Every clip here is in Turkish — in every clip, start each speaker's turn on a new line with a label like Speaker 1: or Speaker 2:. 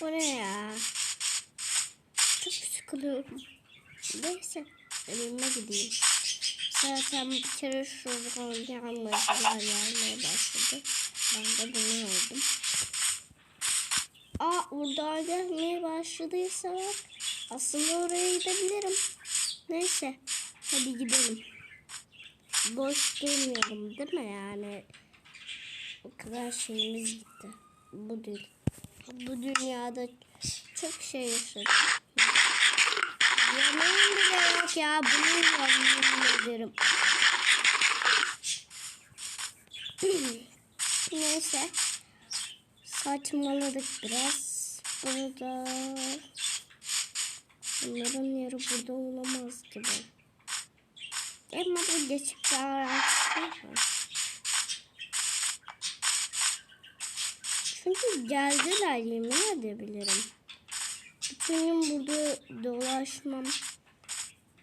Speaker 1: Bu ne ya? Çok sıkılıyorum. Neyse. Evime gideyim. Zaten bir kere şu yağmurlar yağmaya başladı. Ben de bunu oldum. Aa burada gelmeye başladıysa bak. Aslında oraya gidebilirim. Neyse. Hadi gidelim. Boş durmayalım değil mi yani? O kadar şeyimiz gitti. Bu dün. Bu dünyada çok şey yaşadık. Yemeğim bile yok ya. Bunu yemin ederim. Neyse. Saçmaladık biraz. Burada bunların yeri burada olamaz gibi. Ama bu geçip daha Çünkü geldiler yemin edebilirim. Bütün gün burada dolaşmam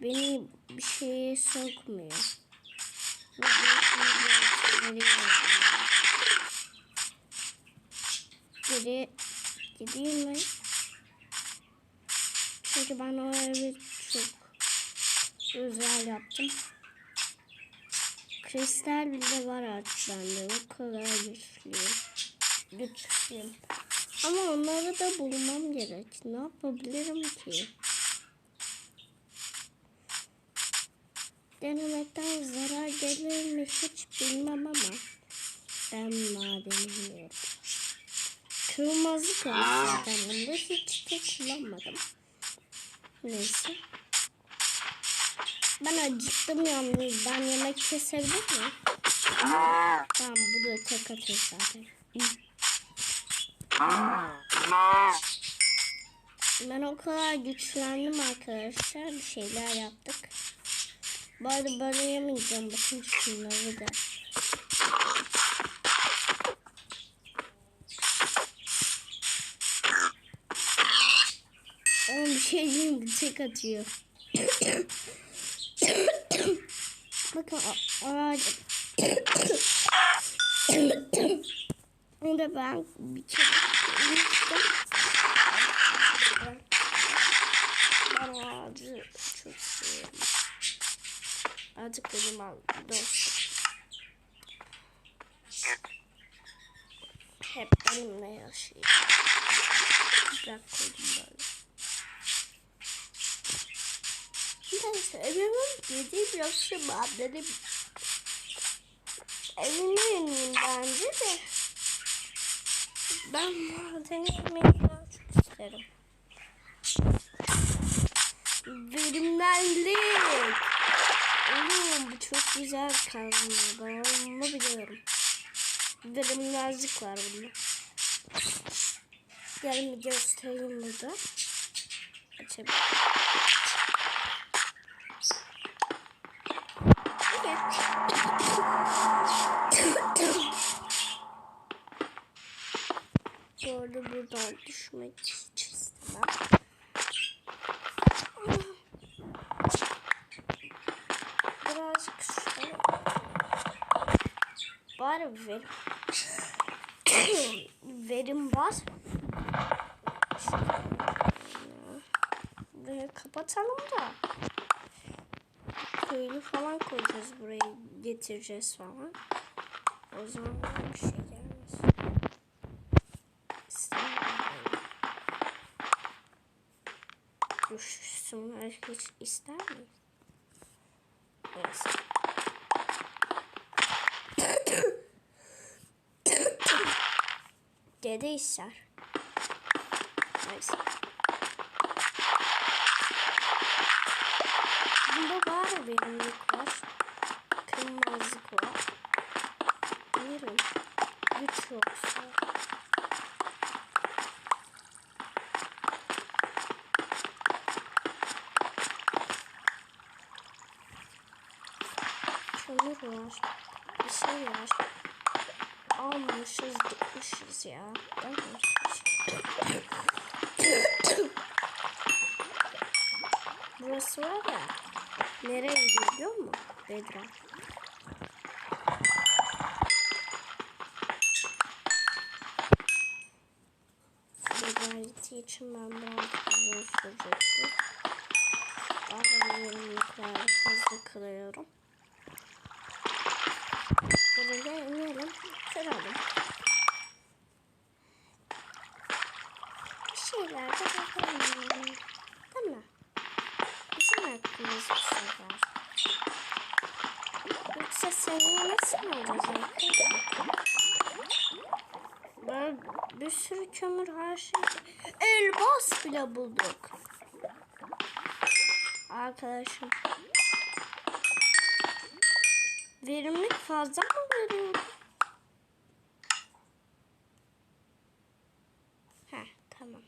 Speaker 1: beni bir şeye sokmuyor. Geri gideyim mi? Çünkü ben o evi çok özel yaptım. Kristal bile var artık bende. O kadar güçlüyüm. Güçlüyüm. Ama onları da bulmam gerek. Ne yapabilirim ki? Denemekten zarar gelir mi hiç bilmem ama ben madeni biliyorum. Kırmızı zaten bunda hiç de kullanmadım. Neyse. Ben acıktım yalnız. Ben yemek kesebilir miyim? Tamam bu da tek atıyor zaten. Ben o kadar güçlendim arkadaşlar. Bir şeyler yaptık. Bu arada böyle yemeyeceğim. Bakın şunları da. Oğlum bir şey diyeyim mi? Tek atıyor. Bakın ağacım. Burada ben bir kere yemiştim. Ben ağacı çok seviyorum. Artık benim dostum. Hep benimle yaşıyor. Bırak koydum böyle. Neyse evimin gidip yoksa maddenim evime yöneyim bence de. Ben madeni yemeyi daha çok isterim. Verimlilik. Oğlum bu çok güzel kazma. Ben onu biliyorum. Verimlilik var bunda. Gelin bir göstereyim burada. Açabilirim. Bu buradan düşmek hiç istemem. Birazcık şöyle. Bari verim. verim var. Ve kapatalım da. Köylü falan koyacağız buraya getireceğiz falan. O zaman bir şey hiç ister mi? Neyse. Dede ister. Neyse. Bunda var verimlilik var. Kırmızılık var. Bilirim. Güç yoksa. Kömür var. Var. Almamışız gitmişiz ya. Burası var ya. Nereye gidiyor biliyor musun? Bedra. Bedra gittiği için ben biraz uzun sürecektim. Arabayı yüklerle hızlı kırıyorum. Buraya inelim. Kıralım. Bir şeyler de bakalım. Değil mi? Bizim hakkımız bu sefer. Yoksa seneye nasıl olacak? Ben bir sürü kömür her şey. Elmas bile bulduk. Arkadaşım. Verimlilik fazla mı Heh tamam.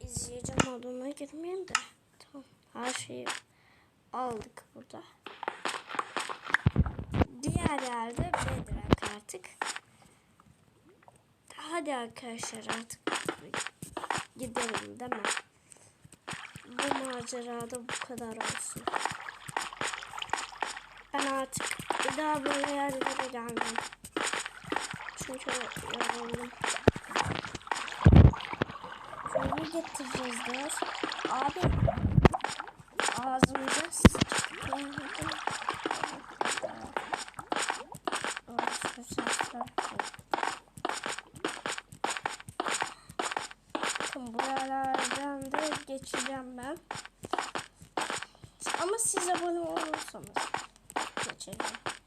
Speaker 1: İzleyici moduna girmeyeyim de. Tamam. Her şeyi aldık burada. Diğer yerde bedrak artık. Hadi arkadaşlar artık gidelim değil mi? Bu macerada bu kadar olsun. Ben artık bir daha böyle yerlere gelmem. Çünkü yoruldum. Köylü getireceğiz diyoruz. Abi ağzımıza sıçtı. Bakın buralardan da geçeceğim ben. Ama siz abone olursanız geçeceğim.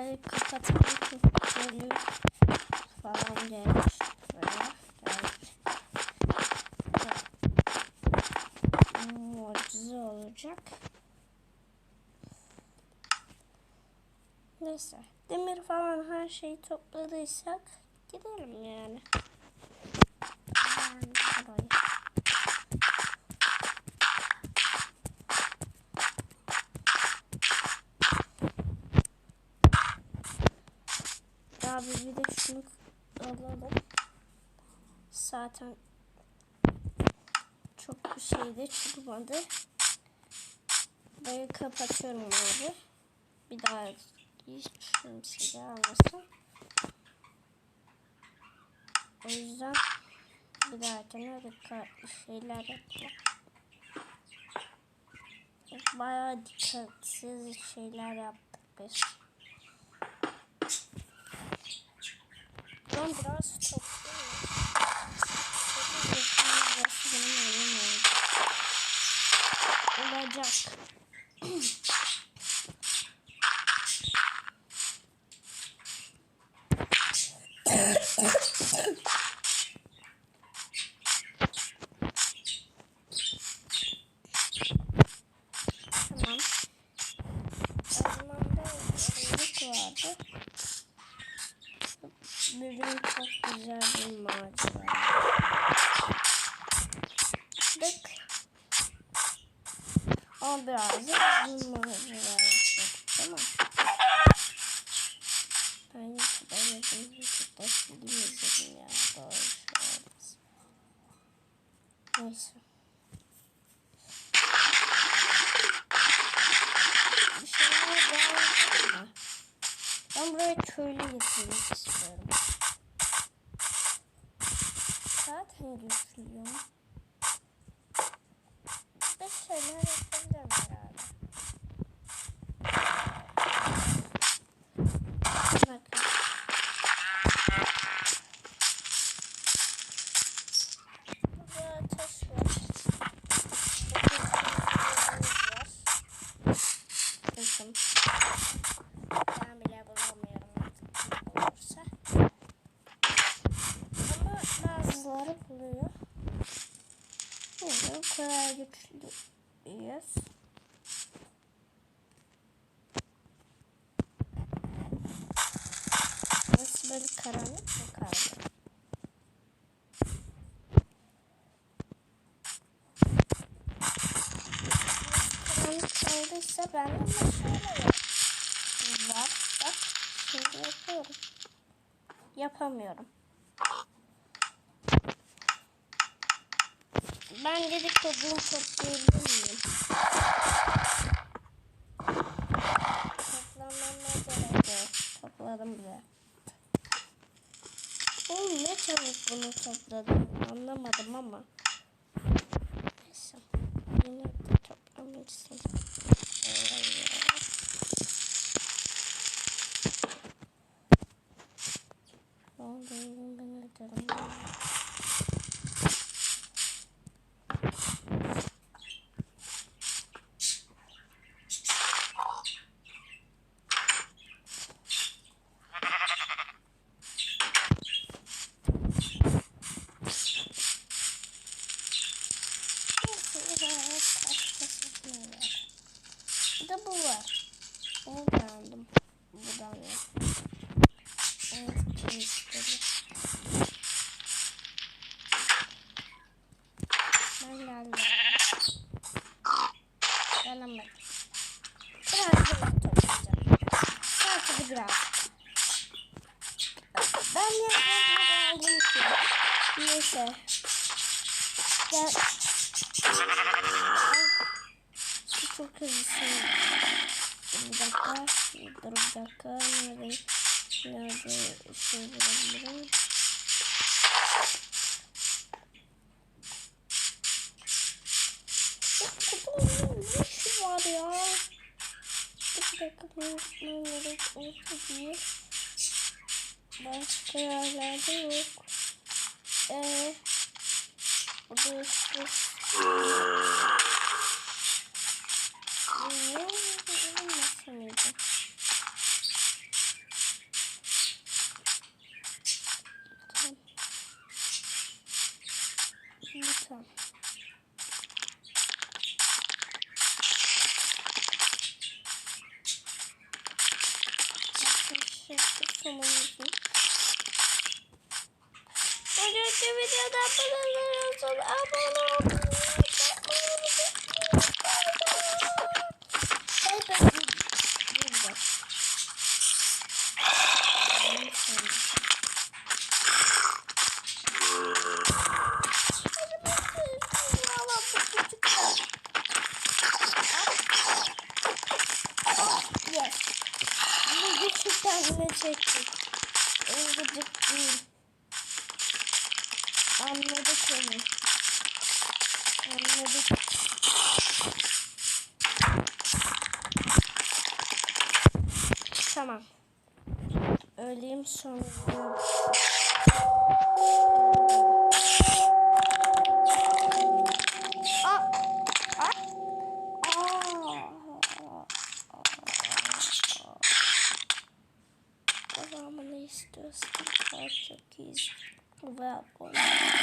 Speaker 1: Kapatalım ki böyle falan gelmiş. Böyle gelmiş. Mucize olacak. Neyse. Demir falan her şeyi topladıysak gidelim yani. Yani burayı. Abi bir de şunu alalım. Zaten çok bir şey de çıkmadı. Burayı kapatıyorum abi. Bir daha hiç kimse gelmesin. O yüzden bir dahakine dikkatli şeyler yapalım. Bayağı dikkatsiz şeyler yaptık biz. Ben biraz topluyum. Olacak. Tamam. Ormanda kuyruk vardı. Bugün çok güzel bir macera. Dık. Ama biraz da uzun macera. Tamam. Ben YouTube'da yazdım. YouTube'da film izledim ya. Doğru. Neyse. Bir şeyler daha? Ben buraya köylü getirmek istiyorum. Zaten güçlüyüm. Bir şeyler yapabilirim herhalde. Bakın. Burada taş var. Bakın. Ben bile bulamıyorum artık kim bulursa. Ama bazıları buluyor. Burada kolay güçlüyüz. Burası böyle karanlık mı kaldı? Karanlık kaldıysa ben de şöyle var. Bak şimdi yapıyorum. Yapamıyorum. Ben dedikodumu toplayabilir miyim? Toplamama gerek yok. Topladım bile. Oğlum ne çabuk bunu topladım anlamadım ama. Neyse. Yine de toplamışsın. Eyvallah. Ne olduğunu ben ederim. Bir de bu var. Bunu beğendim. Bu da var. Evet, keyifli. Ben geldim. Gelemedim. Biraz daha toplayacağım. Sadece biraz. Ben yapmadan aldım ki. Neyse. Gel. Ay, Çok hızlısın. Bir dakika. Dur bir dakika. Nerede? Nerede şey bulabilirim? Kutumun ne işi var ya? Bir dakika bunu unutmam gerek olsa diye. Başka yerlerde yok. Eee Burada işte Ne olmasın mıydı? Tamam. Sonumuzun. Önceki videoda abone abone olun. Tamam. Öleyim sonra. Devamını istiyorsan çok iyi ve.